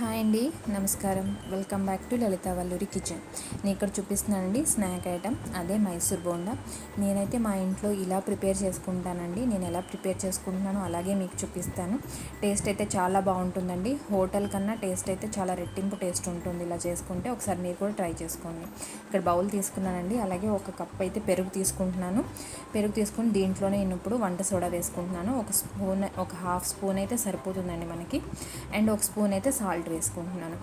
Hi అండి నమస్కారం. Welcome back to Lalitha Valluri kitchen. నేను ఇక్కడ చూపిస్తున్నానండి స్నాక్ ఐటమ్. అదే మైసూర్ బోండా. నేనైతే మా ఇంట్లో ఇలా ప్రిపేర్ చేసుకుంటానండి. నేను ఎలా ప్రిపేర్ చేసుకుంటున్నానో అలాగే మీకు చూపిస్తాను. టేస్ట్ అయితే చాలా బాగుంటుందండి. హోటల్ కన్నా టేస్ట్ అయితే చాలా రెట్టింపు టేస్ట్ ఉంటుంది ఇలా చేసుకుంటే. ఒకసారి మీరు కూడా ట్రై చేసుకోండి. ఇక్కడ బౌల్ తీసుకున్నానండి. అలాగే ఒక కప్ అయితే పెరుగు తీసుకుంటున్నాను. పెరుగు తీసుకుని దీంట్లోనే నేను ఇప్పుడు వంట సోడా వేసుకుంటున్నాను. ఒక స్పూన్ ఒక హాఫ్ స్పూన్ అయితే సరిపోతుందండి మనకి. అండ్ ఒక స్పూన్ అయితే సాల్ట్ వేసుకుంటున్నాను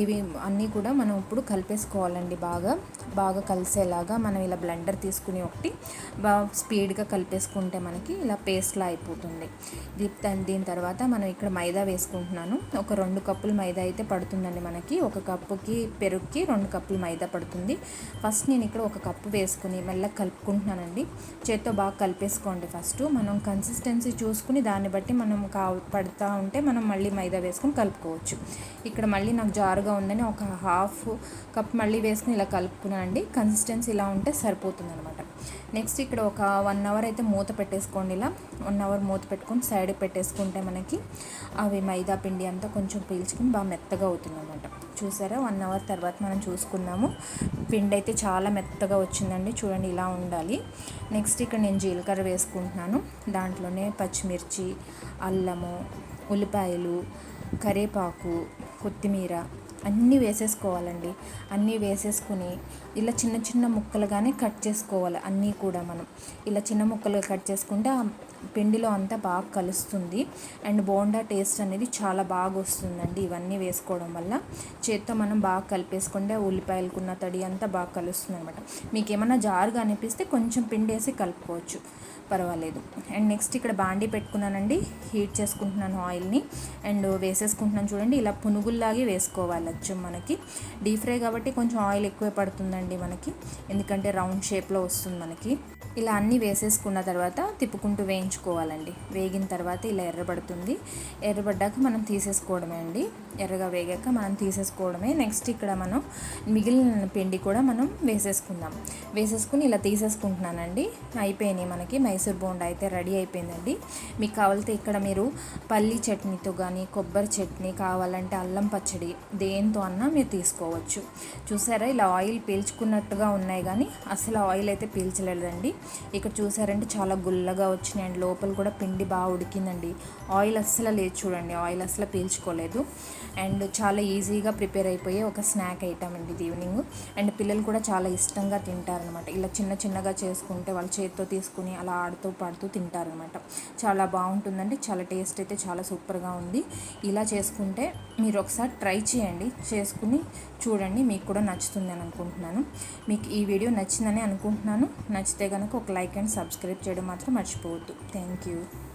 ఇవి అన్నీ కూడా మనం ఇప్పుడు కలిపేసుకోవాలండి బాగా. బాగా కలిసేలాగా మనం ఇలా బ్లెండర్ తీసుకుని ఒకటి బాగా స్పీడ్గా కలిపేసుకుంటే మనకి ఇలా పేస్ట్లా అయిపోతుంది. దీని తర్వాత మనం ఇక్కడ మైదా వేసుకుంటున్నాను. ఒక రెండు కప్పులు మైదా అయితే పడుతుందండి మనకి. ఒక కప్పుకి పెరుగుకి రెండు కప్పులు మైదా పడుతుంది. ఫస్ట్ నేను ఇక్కడ ఒక కప్పు వేసుకుని మెల్లగా కలుపుకుంటున్నానండి. చేత్తో బాగా కలిపేసుకోండి ఫస్ట్. మనం కన్సిస్టెన్సీ చూసుకుని దాన్ని బట్టి మనం కా పడుతూ ఉంటే మనం మళ్ళీ మైదా వేసుకుని కలుపుకోవచ్చు. ఇక్కడ మళ్ళీ నాకు జారుగా ఉందని ఒక హాఫ్ కప్ మళ్ళీ వేసుకుని ఇలా కలుపుకున్నానండి కన్సిస్టెన్సీ ఇలా ఉంటే సరిపోతుంది అనమాట నెక్స్ట్ ఇక్కడ ఒక వన్ అవర్ అయితే మూత పెట్టేసుకోండి ఇలా. వన్ అవర్ మూత పెట్టుకొని సైడ్ పెట్టేసుకుంటే మనకి అవి మైదా పిండి అంతా కొంచెం పీల్చుకుని బాగా మెత్తగా అవుతుంది అనమాట చూసారా? వన్ అవర్ తర్వాత మనం చూసుకున్నాము పిండి అయితే చాలా మెత్తగా వచ్చిందండి. చూడండి ఇలా ఉండాలి. నెక్స్ట్ ఇక్కడ నేను జీలకర్ర వేసుకుంటున్నాను. దాంట్లోనే పచ్చిమిర్చి అల్లము ఉల్లిపాయలు కరేపాకు కొత్తిమీర అన్నీ వేసేసుకోవాలండి. అన్నీ వేసేసుకుని ఇలా చిన్న చిన్న ముక్కలుగానే కట్ చేసుకోవాలి. అన్నీ కూడా మనం. ఇలా చిన్న ముక్కలు కట్ చేసుకుంటే పిండిలో అంతా బాగా కలుస్తుంది. అండ్ బోండా టేస్ట్ అనేది చాలా బాగా వస్తుందండి ఇవన్నీ వేసుకోవడం వల్ల. చేత్తో మనం బాగా కలిపేసుకుంటే ఉల్లిపాయలకున్న తడి అంతా బాగా కలుస్తుంది అనమాట మీకు ఏమైనా జారుగా అనిపిస్తే కొంచెం పిండి వేసి కలుపుకోవచ్చు. పర్వాలేదు. అండ్ నెక్స్ట్ ఇక్కడ బాండీ పెట్టుకున్నానండి. హీట్ చేసుకుంటున్నాను ఆయిల్ని. అండ్ వేసేసుకుంటున్నాను చూడండి. ఇలా పునుగుల్లాగే వేసుకోవాలి కొంచెం మనకి డీప్ ఫ్రై కాబట్టి కొంచెం ఆయిల్ ఎక్కువ పడుతుందండి మనకి. ఎందుకంటే రౌండ్ షేప్లో వస్తుంది మనకి. ఇలా అన్నీ వేసేసుకున్న తర్వాత తిప్పుకుంటూ వేయించుకోవాలండి. వేగిన తర్వాత ఇలా ఎర్రబడుతుంది. ఎర్రబడ్డాక మనం తీసేసుకోవడమే అండి. ఎర్రగా వేగాక మనం తీసేసుకోవడమే. నెక్స్ట్ ఇక్కడ మనం మిగిలిన పిండి కూడా మనం వేసేసుకుందాం. వేసేసుకుని ఇలా తీసేసుకుంటున్నానండి. అయిపోయినాయి మనకి. మైసూర్ బోండా అయితే రెడీ అయిపోయిందండి. మీకు కావాలితే ఇక్కడ మీరు పల్లి చట్నీతో కానీ కొబ్బరి చట్నీ కావాలంటే అల్లం పచ్చడి దేని దేంతో అన్నా మీరు తీసుకోవచ్చు. చూసారా? ఇలా ఆయిల్ పీల్చుకున్నట్టుగా ఉన్నాయి కానీ అసలు ఆయిల్ అయితే పీల్చలేదండి. ఇక్కడ చూసారంటే చాలా గుల్లగా వచ్చినాయండి. లోపల కూడా పిండి బాగా ఉడికిందండి. ఆయిల్ అస్సలు లేదు చూడండి. ఆయిల్ అస్సలు పీల్చుకోలేదు. అండ్ చాలా ఈజీగా ప్రిపేర్ అయిపోయే ఒక స్నాక్ ఐటమ్ అండి ఇది ఈవినింగ్. అండ్ పిల్లలు కూడా చాలా ఇష్టంగా తింటారనమాట ఇలా చిన్న చిన్నగా చేసుకుంటే వాళ్ళ చేతితో తీసుకుని అలా ఆడుతూ పాడుతూ తింటారనమాట చాలా బాగుంటుందండి. చాలా టేస్ట్ అయితే చాలా సూపర్గా ఉంది. ఇలా చేసుకుంటే మీరు ఒకసారి ట్రై చేయండి. చేసుకుని చూడండి మీకు కూడా నచ్చుతుంది అని అనుకుంటున్నాను. మీకు ఈ వీడియో నచ్చిందని అనుకుంటున్నాను. నచ్చితే కనుక ఒక లైక్ అండ్ సబ్స్క్రైబ్ చేయడం మాత్రం మర్చిపోవద్దు. Thank you.